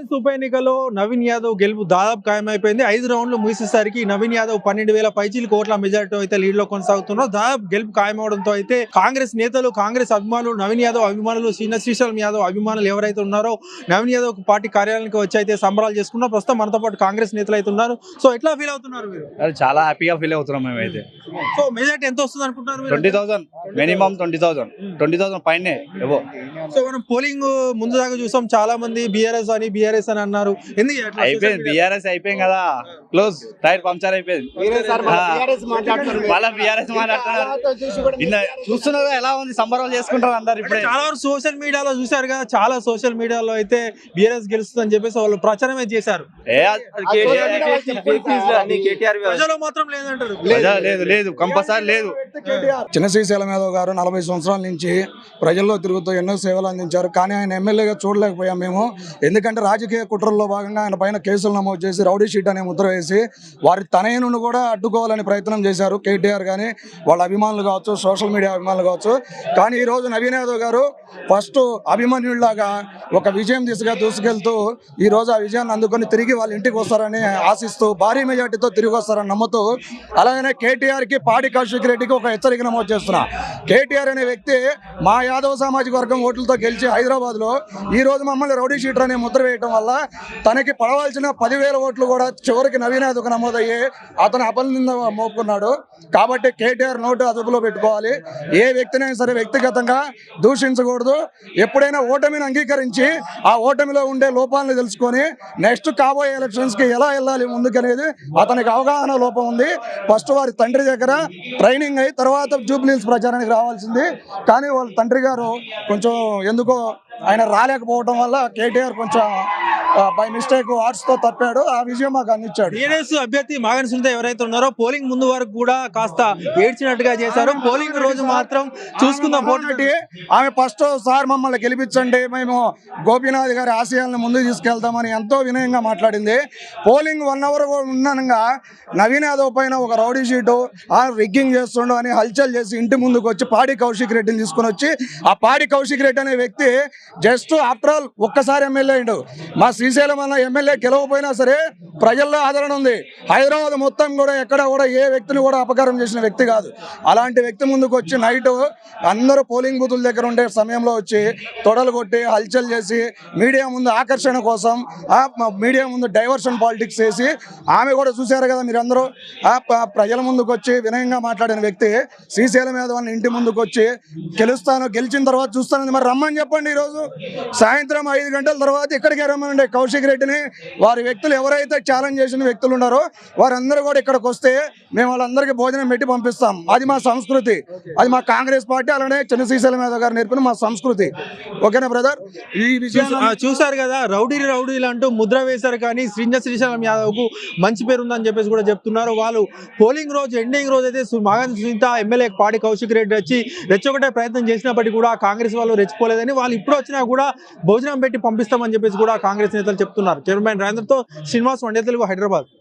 కాంగ్రెస్ ఉప ఎన్నికలో నవీన్ యాదవ్ గెలుపు దాదాపు ఖాయమైపోయింది. ఐదు రౌండ్లు ముగిసేసరికి నవీన్ యాదవ్ పన్నెండు వేల పైచీలు కోట్ల మెజార్టీ అయితే లీడ్లో కొనసాగుతున్నారు. దాదాపు గెలుపు ఖాయమవడంతో అయితే కాంగ్రెస్ నేతలు కాంగ్రెస్ అభిమానులు నవీన్ యాదవ్ అభిమానులు శ్రీన శ్రీశైలం యాదవ్ అభిమానులు ఎవరైతే ఉన్నారో నవీన్ యాదవ్ పార్టీ కార్యాలయానికి వచ్చి అయితే సంబరాలు చేసుకున్నారు. ప్రస్తుతం మనతో పాటు కాంగ్రెస్ నేతలు అయితే ఉన్నారు. సో ఎట్లా ఫీల్ అవుతున్నారు మీరు? చాలా హ్యాపీగా ఫీల్ అవుతున్నాం మేమైతే. సో మెజార్టీ ఎంత వస్తుంది అనుకుంటున్నారు? Twenty thousand. Minimum twenty thousand. Twenty thousand పైనే సో మనం పోలింగ్ ముందు దాకా చూసాం చాలా మంది బీఆర్ఎస్ అని బీఆర్ఎస్ అని అన్నారు. ఎందుకు అయిపోయింది బీఆర్ఎస్ అయిపోయింది కదా. క్లోజ్ టైర్ పంక్చర్ అయిపోయింది. బీఆర్ఎస్ మాట్లాడుతున్నారు. చూస్తున్నారు ఎలా ఉంది సంబరాలు చేసుకుంటారు అందరు ఇప్పుడే. చాలా వరకు సోషల్ మీడియాలో చూశారు కదా చాలా సోషల్ మీడియాలో అయితే బీఆర్ఎస్ గెలుస్తుందని చెప్పేసి వాళ్ళు ప్రచారమే చేశారు. లేదు లేదు కంపల్సరీ లేదు చిన్న శ్రీశైలం యాదవ్ గారు నలభై సంవత్సరాల నుంచి ప్రజల్లో తిరుగుతూ ఎన్నో సేవలు అందించారు కానీ ఆయన ఎమ్మెల్యేగా చూడలేకపోయాం మేము ఎందుకంటే రాజకీయ కుట్రల్లో భాగంగా ఆయన పైన కేసులు నమోదు చేసి రౌడీ షీట్ అనే ముద్ర వేసి వారి తనయును కూడా అడ్డుకోవాలని ప్రయత్నం చేశారు కేటీఆర్ కానీ వాళ్ళ అభిమానులు కావచ్చు సోషల్ మీడియా అభిమానులు కావచ్చు కానీ ఈ రోజు నవీన్ యాదవ్ గారు ఫస్ట్ అభిమన్యుడిలాగా ఒక విజయం దిశగా దూసుకెళ్తూ ఈ రోజు ఆ విజయాన్ని అందుకొని తిరిగి వాళ్ళ ఇంటికి వస్తారని ఆశిస్తూ భారీ మెజార్టీతో తిరిగి వస్తారని నమ్ముతూ అలాగనే కేటీఆర్కి పాడి కౌశిక్ రెడ్డికి ఒక హెచ్చరిక నమోదు చేస్తున్నా. కేటీఆర్ అనే వ్యక్తి మా యాదవ సామాజిక వర్గం ఓట్లతో గెలిచి హైదరాబాద్లో ఈ రోజు మమ్మల్ని రౌడీ షీటర్ అనే ముద్ర వేయటం వల్ల తనకి పడవలసిన పదివేల ఓట్లు కూడా చివరికి నవీన్ యాదవ్కి నమోదయ్యి అతను అపనింద మోపుకున్నాడు. కాబట్టి కేటీఆర్ నోటు అదుపులో పెట్టుకోవాలి. ఏ వ్యక్తినైనా సరే వ్యక్తిగతంగా దూషించకూడదు. ఎప్పుడైనా ఓటమిని అంగీకరించి ఆ ఓటమిలో ఉండే లోపాలను తెలుసుకొని నెక్స్ట్ కాబోయే ఎలక్షన్స్కి ఎలా వెళ్ళాలి ముందుకనేది అతనికి అవగాహన లోపం ఉంది. ఫస్ట్ వారి తండ్రి దగ్గర ట్రైనింగ్ అయి తర్వాత జూబ్లీస్ ప్రచారానికి రావాల్సింది. కానీ వాళ్ళ తండ్రి గారు కొంచెం ఎందుకో ఆయన రాలేకపోవడం వల్ల కేటీఆర్ కొంచెం బై మిస్టేక్ ఆర్ట్స్తో తప్పాడు. ఆ విజయం మాకు అందించాడు. బీఆర్ఎస్ అభ్యర్థి మాగన్ సునీత ఎవరైతే ఉన్నారో పోలింగ్ ముందు వరకు కూడా కాస్త ఏడ్చినట్టుగా చేశారు. పోలింగ్ రోజు మాత్రం చూసుకుందాం. కాబట్టి ఆమె ఫస్ట్ సార్ మమ్మల్ని గెలిపించండి. మేము గోపీనాథ్ గారి ఆశయాలను ముందుకు తీసుకెళ్తామని ఎంతో వినయంగా మాట్లాడింది. పోలింగ్ వన్ అవర్ ఉండగా నవీన్ యాదవ్ పైన ఒక రౌడీ షీటు ఆ రిగ్గింగ్ చేస్తుండు అని హల్చల్ చేసి ఇంటి ముందుకు వచ్చి పాడి కౌశిక్ రెడ్డిని తీసుకుని వచ్చి ఆ పాడి కౌశిక్ రెడ్డి అనే వ్యక్తి జస్ట్ ఆఫ్టర్ ఆల్ ఒక్కసారి ఎమ్మెల్యే అయిండు మా శ్రీశైలం అన్న ఎమ్మెల్యే గెలవపోయినా సరే ప్రజల్లో ఆదరణ ఉంది. హైదరాబాద్ మొత్తం కూడా ఎక్కడ కూడా ఏ వ్యక్తిని కూడా అపకారం చేసిన వ్యక్తి కాదు. అలాంటి వ్యక్తి ముందుకు వచ్చి నైట్ అందరూ పోలింగ్ బూతుల దగ్గర ఉండే సమయంలో వచ్చి తొడలు కొట్టి హల్చల్ చేసి మీడియా ముందు ఆకర్షణ కోసం ఆ మీడియా ముందు డైవర్షన్ పాలిటిక్స్ చేసి ఆమె కూడా చూశారు కదా మీరందరూ. ఆ ప్రజల ముందుకు వచ్చి వినయంగా మాట్లాడిన వ్యక్తి శ్రీశైలం యాదవ్ అన్న ఇంటి ముందుకు వచ్చి గెలుస్తాను గెలిచిన తర్వాత చూస్తానని మరి రమ్మని చెప్పండి ఈరోజు. సాయంత్రం ఐదు గంటల తర్వాత ఇక్కడికి రమ్మనండి. కౌశిక్ రెడ్డిని. వారి వ్యక్తులు ఎవరైతే ఛాలెంజ్ చేసిన వ్యక్తులు ఉన్నారో వారందరూ కూడా ఇక్కడికి వస్తే మేము వాళ్ళందరికీ భోజనం పెట్టి పంపిస్తాం. అది మా సంస్కృతి. అది మా కాంగ్రెస్ పార్టీ అలానే చంద్రశ్రీశైల శ్రీశైలం గారు నేర్పిన మా సంస్కృతి. ఓకేనా బ్రదర్ ఈ విషయం చూసారు చూశారు కదా రౌడీ రౌడీలు అంటూ ముద్ర వేశారు కానీ శ్రీంజ శ్రీశైలం యాదవ్కు మంచి పేరు ఉందని చెప్పేసి కూడా చెప్తున్నారు. వాళ్ళు పోలింగ్ రోజు ఎండింగ్ రోజు అయితే మగన్ సునీత ఎమ్మెల్యే పాడి కౌశిక్ రెడ్డి వచ్చి రెచ్చగొట్టే ప్రయత్నం చేసినప్పటికీ కూడా కాంగ్రెస్ వాళ్ళు రెచ్చిపోలేదని వాళ్ళు ఇప్పుడు వచ్చినా కూడా భోజనం పెట్టి పంపిస్తామని చెప్పేసి కూడా కాంగ్రెస్ నేతలు చెప్తున్నారు. చైర్మన్ రాజేంద్రతో శ్రీనివాస్ వండే తెలుగు హైదరాబాద్.